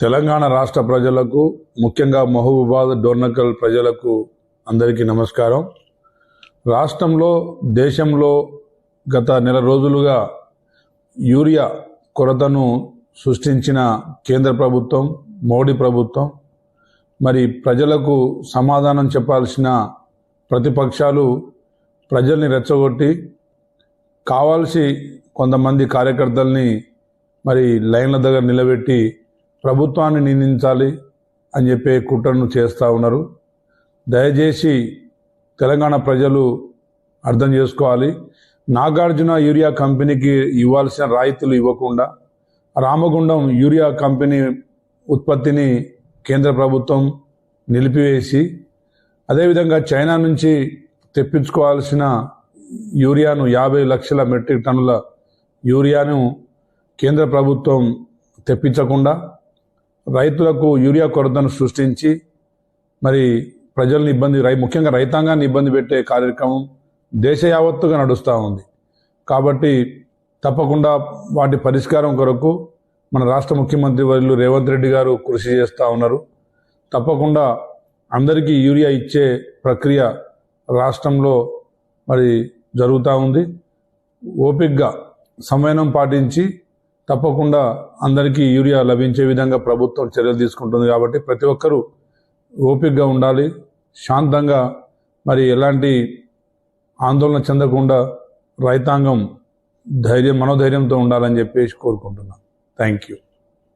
తెలంగాణ రాష్ట్ర ప్రజలకు ముఖ్యంగా మహబూబాద్ డోర్నకల్ ప్రజలకు అందరికీ నమస్కారం. రాష్ట్రంలో దేశంలో గత నెల రోజులుగా యూరియా కొరతను సృష్టించిన కేంద్ర ప్రభుత్వం మోడీ ప్రభుత్వం మరి ప్రజలకు సమాధానం చెప్పాల్సిన ప్రతిపక్షాలు ప్రజల్ని రెచ్చగొట్టి కావాల్సి కొంతమంది కార్యకర్తల్ని మరి లైన్ల దగ్గర నిలబెట్టి ప్రభుత్వాన్ని నిందించాలి అని చెప్పే కుట్రను చేస్తూ ఉన్నారు. దయచేసి తెలంగాణ ప్రజలు అర్థం చేసుకోవాలి. నాగార్జున యూరియా కంపెనీకి ఇవ్వాల్సిన రాయితీలు ఇవ్వకుండా రామగుండం యూరియా కంపెనీ ఉత్పత్తిని కేంద్ర ప్రభుత్వం నిలిపివేసి అదేవిధంగా చైనా నుంచి తెప్పించుకోవాల్సిన యూరియాను యాభై లక్షల మెట్రిక్ టన్నుల యూరియాను కేంద్ర ప్రభుత్వం తెప్పించకుండా రైతులకు యూరియా కొరతను సృష్టించి మరి ప్రజల్ని ఇబ్బంది రై ముఖ్యంగా రైతాంగాన్ని ఇబ్బంది పెట్టే కార్యక్రమం దేశ యావత్తుగా నడుస్తూ ఉంది. కాబట్టి తప్పకుండా వాటి పరిష్కారం కొరకు మన రాష్ట్ర ముఖ్యమంత్రి వర్యులు రేవంత్ రెడ్డి గారు కృషి చేస్తూ ఉన్నారు. తప్పకుండా అందరికీ యూరియా ఇచ్చే ప్రక్రియ రాష్ట్రంలో మరి జరుగుతూ ఉంది. ఓపిక్గా సమయం పాటించి తప్పకుండా అందరికీ యూరియా లభించే విధంగా ప్రభుత్వం చర్యలు తీసుకుంటుంది కాబట్టి ప్రతి ఒక్కరూ ఓపికగా ఉండాలి శాంతంగా మరి ఎలాంటి ఆందోళన చెందకుండా రైతాంగం ధైర్యం మనోధైర్యంతో ఉండాలని చెప్పేసి కోరుకుంటున్నాను థ్యాంక్ యూ